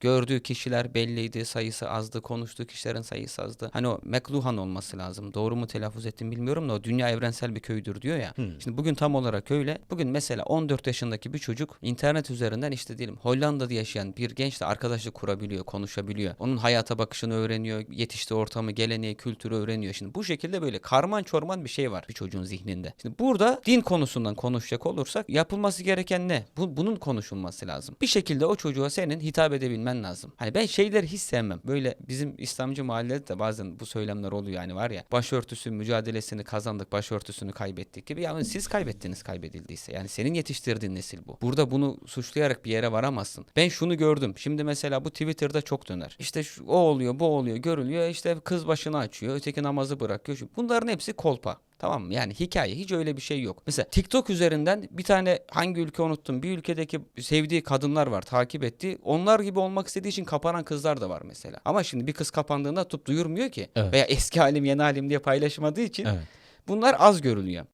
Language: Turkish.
Gördüğü kişiler belliydi, sayısı azdı, konuştuğu kişilerin sayısı azdı. Hani o McLuhan olması lazım. Doğru mu telaffuz ettim bilmiyorum da o dünya evrensel bir köydür diyor ya. Şimdi bugün tam olarak öyle. Bugün mesela 14 yaşındaki bir çocuk internet üzerinden işte diyelim Hollanda'da yaşayan bir gençle arkadaşlık kurabiliyor, konuşabiliyor. Onun hayata bakışını öğreniyor, yetiştiği ortamı, geleneği, kültürü öğreniyor. Şimdi bu şekilde böyle karman çorman bir şey var bir çocuğun zihninde. Şimdi burada din konusundan konuşacak olursak yapılması gereken ne? Bu, bunun konuşulması lazım. Bir şekilde o çocuğa senin hitap edebilmen lazım. Hani ben şeyleri hiç sevmem. Böyle bizim İslamcı mahallede de bazen bu söylemler oluyor yani var ya. Başörtüsü mücadelesini kazandık, başörtüsünü kaybettik gibi. Yani siz kaybettiniz kaybedildiyse. Yani senin yetiştirdiğin nesil bu. Burada bunu suçlayarak bir yere varamazsın. Ben şunu gördüm. Şimdi mesela bu Twitter'da çok döner. İşte şu, o oluyor, bu oluyor, görülüyor. İşte kız başını açıyor, öteki namazı bırakıyor. Bunların hepsi kolpa. Tamam mı? Yani hikaye hiç öyle bir şey yok. Mesela TikTok üzerinden bir tane hangi ülke unuttum. Bir ülkedeki sevdiği kadınlar var takip ettiği. Onlar gibi olmak istediği için kapanan kızlar da var mesela. Ama şimdi bir kız kapandığında tutup duyurmuyor ki. Evet. Veya eski halim yeni halim diye paylaşmadığı için Evet. bunlar az görülüyor.